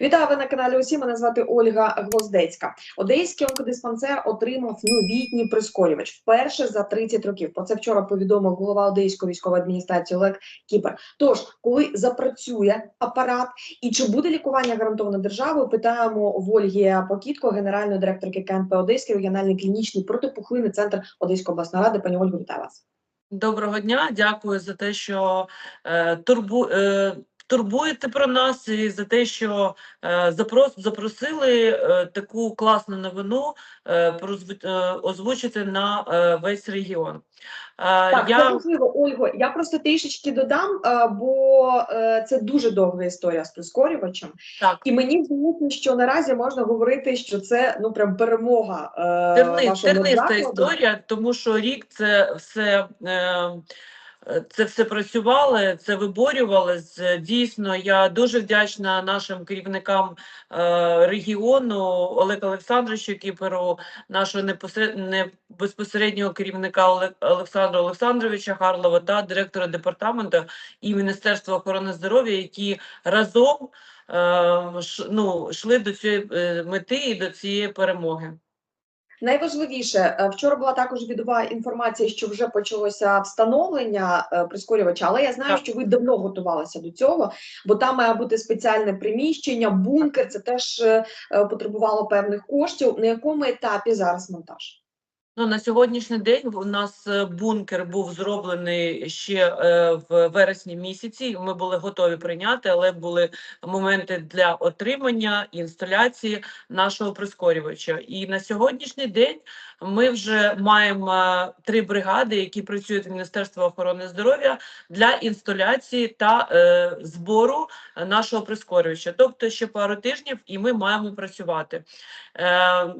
Вітаю ви на каналі. Усі мене звати Ольга Гвоздецька. Одеський онкодиспансер отримав новітній прискорювач вперше за 30 років. Про це вчора повідомив голова Одеської військової адміністрації Олег Кіпер. Тож, коли запрацює апарат і чи буде лікування гарантоване державою, питаємо в Ольги Покітко, генеральної директорки КНП Одеський регіональний клінічний протипухлинний центр Одеської обласної ради. Пані Ольгу, вітаю вас. Доброго дня, дякую за те, що е, турбу, е, турбуєте про нас і за те, що е, запрос, запросили е, таку класну новину е, е, озвучити на е, весь регіон. Е, Так, це я важливо, Ольго. Я просто трішечки додам, е, бо е, це дуже довга історія з прискорювачем. так, І мені здається, що наразі можна говорити, що це ну прям перемога е, терни, терниста історія, тому що рік це все. Е, це все працювали, це виборювалось. Дійсно, я дуже вдячна нашим керівникам е, регіону Олег Олександровичу Кіперу, нашого непосеред... не безпосереднього керівника Олег... Олександра Олександровича Харлова та директора департаменту і Міністерства охорони здоров'я, які разом е, ну, йшли до цієї е, мети і до цієї перемоги. Найважливіше е, вчора була також відова інформація, що вже почалося встановлення е, прискорювача, але я знаю, Так. що ви давно готувалися до цього, бо там має бути спеціальне приміщення, бункер. Це теж е, потребувало певних коштів. На якому етапі зараз монтаж? Ну, на сьогоднішній день у нас е, бункер був зроблений ще е, в вересні місяці. Ми були готові прийняти, але були моменти для отримання інсталяції нашого прискорювача. І на сьогоднішній день ми вже маємо е, три бригади, які працюють в Міністерстві охорони здоров'я для інсталяції та е, збору нашого прискорювача. Тобто ще пару тижнів, і ми маємо працювати. Е,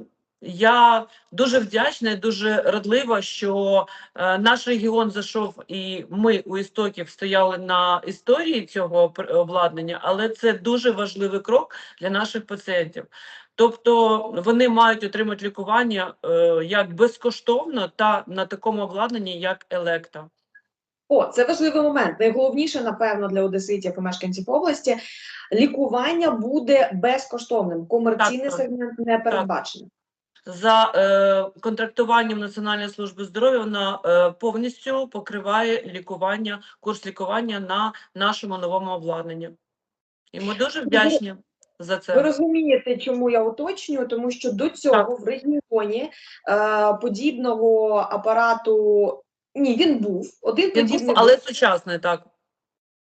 я дуже вдячна і дуже радлива, що е, наш регіон зайшов, і ми у істоків стояли на історії цього обладнання, але це дуже важливий крок для наших пацієнтів. Тобто вони мають отримати лікування е, як безкоштовно та на такому обладнанні, як Електа. О, це важливий момент. Найголовніше, напевно, для одеситів і мешканців області. Лікування буде безкоштовним. Комерційний Так, сегмент не передбачений. За е, контрактуванням Національної служби здоров'я вона е, повністю покриває лікування, курс лікування на нашому новому обладнанні. І ми дуже вдячні за це Ви розумієте, чому я уточнюю? Тому що до цього в регіоні е, подібного апарату ні, він був один Він подібний, був. але сучасний, так.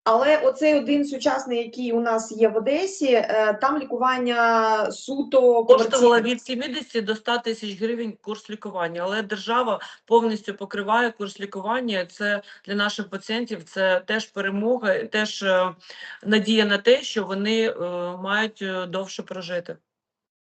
Але оцей один сучасний, який у нас є в Одесі, е, там лікування суто Коштувало від 70 до 100 тисяч гривень курс лікування, але держава повністю покриває курс лікування. Це для наших пацієнтів це теж перемога, теж е, надія на те, що вони е, мають довше прожити.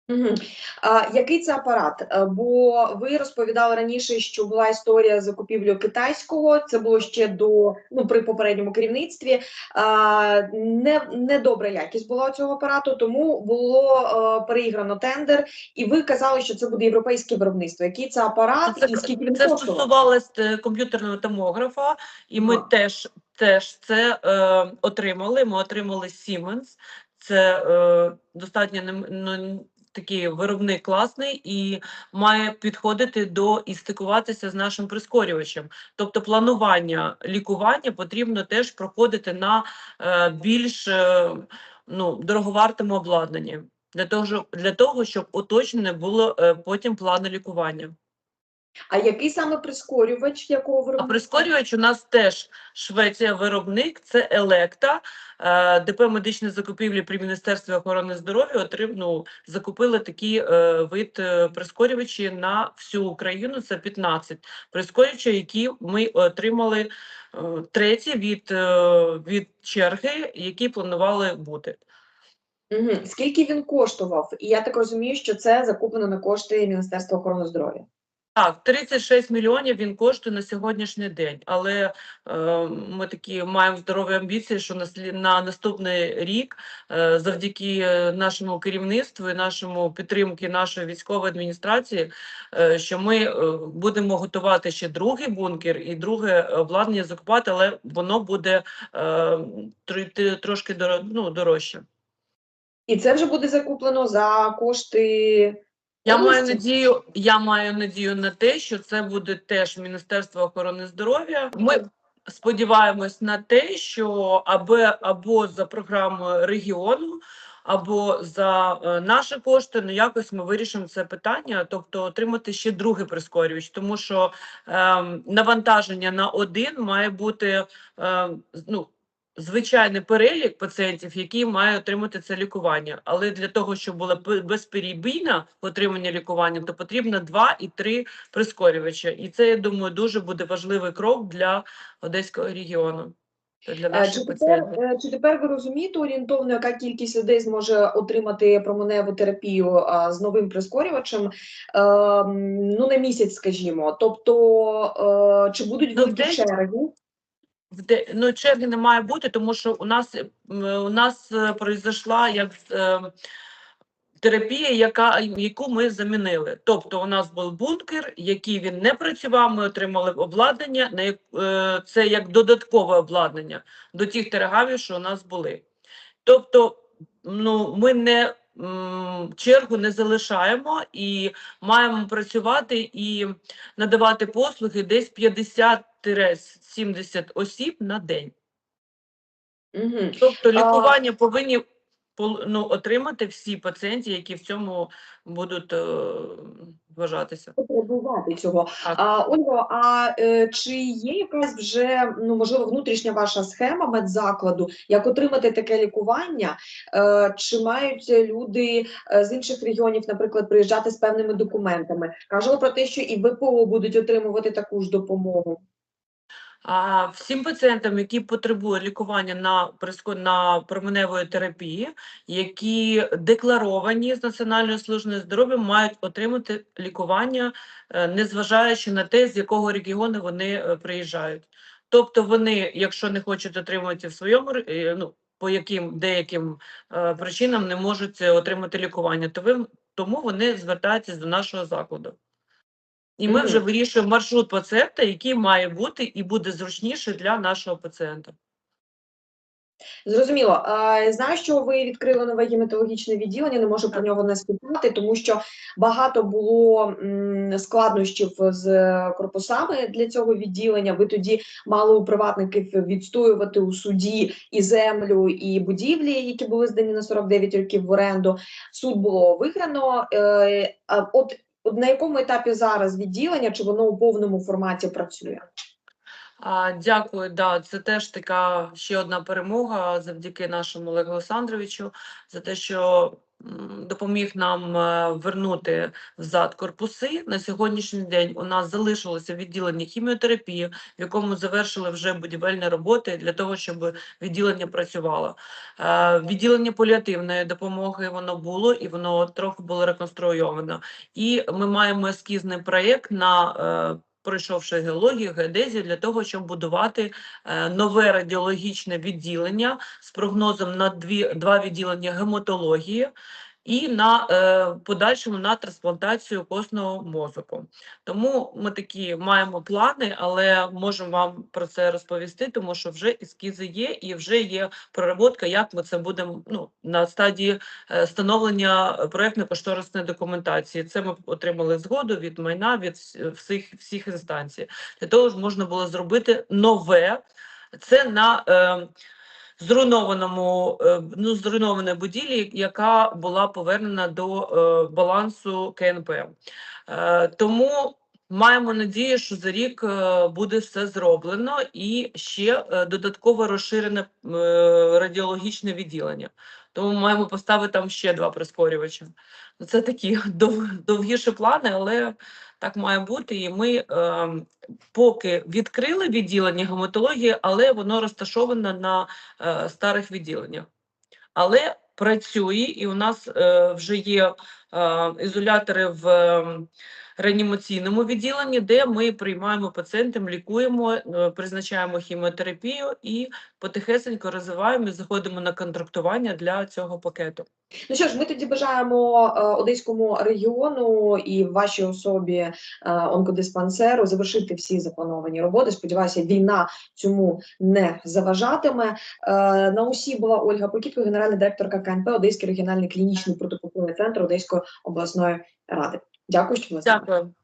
Мгм. А, який це апарат? Е, Бо ви розповідали раніше, що була історія з закупівлею китайського. Це було ще до ну при попередньому керівництві. А, не недобра якість була у цього апарату, тому було е, переіграно тендер, і ви казали, що це буде європейське виробництво. Який це апарат Це, і скільки він це коштував? стосувалось е, комп'ютерного томографа, і ми Ага. теж, теж це е, отримали. Ми отримали Siemens. Це е, достатньо ну, такий виробник класний і має підходити до і стикуватися з нашим прискорювачем. Тобто планування лікування потрібно теж проходити на е, більш е, ну, дороговартому обладнанні. Для того, для того, щоб уточнене було е, потім плани лікування. А який саме прискорювач, якого А прискорювач у нас теж Швеція виробник, це Електа. Е, ДП медичні закупівлі при Міністерстві охорони здоров'я отрим, ну, закупили такий е, вид е, прискорювачі на всю Україну. Це 15 прискорювачів, які ми отримали треті від, від черги, які планували бути. Угу. Скільки він коштував? І я так розумію, що це закуплено на кошти Міністерства охорони здоров'я. Так, 36 мільйонів він коштує на сьогоднішній день, але е, ми такі маємо здорові амбіції, що на, на наступний рік, е, завдяки е, нашому керівництву і нашому підтримки нашої військової адміністрації, е, що ми е, будемо готувати ще другий бункер і друге обладнання закупати, але воно буде е, тр- тр- трошки доро- ну, дорожче. І це вже буде закуплено за кошти. Я маю надію, я маю надію на те, що це буде теж Міністерство охорони здоров'я. Ми сподіваємось на те, що або, або за програмою регіону, або за е, наші кошти, ну якось ми вирішимо це питання, тобто отримати ще другий прискорювач, тому що ем, навантаження на один має бути ем, ну. Звичайний перелік пацієнтів, які мають отримати це лікування, але для того, щоб було пе- безперебійне отримання лікування, то потрібно два і три прискорювача. І це, я думаю, дуже буде важливий крок для Одеського регіону для Е, наших Чи тепер, пацієнтів. е, чи тепер ви розумієте орієнтовно, яка кількість людей зможе отримати променеву терапію а, з новим прискорювачем? Е, м, ну, на місяць, скажімо. Тобто, е, чи будуть Ну, великі десь- черги? Ну черги не має бути, тому що у нас е, у нас е, произошла як е, терапія, яка яку ми замінили. Тобто, у нас був бункер, який він не працював. Ми отримали обладнання, на це як додаткове обладнання до тих терагавів, що у нас були. Тобто, ну ми не чергу не залишаємо і маємо працювати і надавати послуги десь 50-70 осіб на день. Угу. Тобто лікування повинні пол- ну, отримати всі пацієнти, які в цьому будуть е, вважатися. Потребувати цього. А, Ольго, а е, чи є якась вже ну можливо внутрішня ваша схема медзакладу, як отримати таке лікування? Е, чи мають люди е, з інших регіонів, наприклад, приїжджати з певними документами? Кажемо про те, що і ВПО будуть отримувати таку ж допомогу. А всім пацієнтам, які потребують лікування на на променевої терапії, які декларовані з Національної служби здоров'я, мають отримати лікування, е, незважаючи на те, з якого регіону вони е, приїжджають. Тобто вони, якщо не хочуть отримати в своєму е, ну, по яким деяким причинам не можуть отримати лікування, то ви, тому вони звертаються до нашого закладу. І ми вже вирішуємо маршрут пацієнта, який має бути і буде зручніше для нашого пацієнта. Зрозуміло. Знаю, що ви відкрили нове гематологічне відділення. Не можу про нього не спитати, тому що багато було складнощів з корпусами для цього відділення. Ви тоді мали у приватників відстоювати у суді і землю, і будівлі, які були здані на 49 років в оренду. Суд було виграно. Е, от на якому етапі зараз відділення? Чи воно у повному форматі працює? А, дякую, да, це теж така ще одна перемога завдяки нашому Олегу Олександровичу за те, що допоміг нам е, вернути взад корпуси. На сьогоднішній день у нас залишилося відділення хіміотерапії, в якому завершили вже будівельні роботи для того, щоб відділення працювало. Е, Відділення паліативної допомоги воно було і воно трохи було реконструйовано. І ми маємо ескізний проєкт на е, пройшовши геологію, геодезію, для того, щоб будувати е, нове радіологічне відділення з прогнозом на дві, два відділення гематології і на е, подальшому на трансплантацію костного мозку. Тому ми такі маємо плани, але можемо вам про це розповісти, тому що вже ескізи є, і вже є проработка, як ми це будемо ну, на стадії е, становлення проєктно-кошторисної документації. Це ми отримали згоду від майна, від всіх, всіх інстанцій. Для того ж можна було зробити нове. Це на е, зруйнованому, е, ну, зруйнованій будівлі, яка була повернена до е, балансу КНП. Е, тому маємо надію, що за рік буде все зроблено і ще додатково розширене радіологічне відділення. Тому маємо поставити там ще два прискорювача. Це такі дов, довгіші плани, але так має бути. І ми е, поки відкрили відділення гематології, але воно розташоване на е, старих відділеннях. Але працює, і у нас е, вже є е, ізолятори в е, реанімаційному відділенні, де ми приймаємо пацієнтів, лікуємо, е, призначаємо хіміотерапію і потихесенько розвиваємо і заходимо на контрактування для цього пакету. Ну що ж, ми тоді бажаємо е, одеському регіону і вашій особі е, онкодиспансеру завершити всі заплановані роботи. Сподіваюся, війна цьому не заважатиме. На усі була Ольга Покітко, генеральна директорка КНП Одеський регіональний клінічний протипуховий центр Одеської обласної ради. Дякую, що з. Дякую.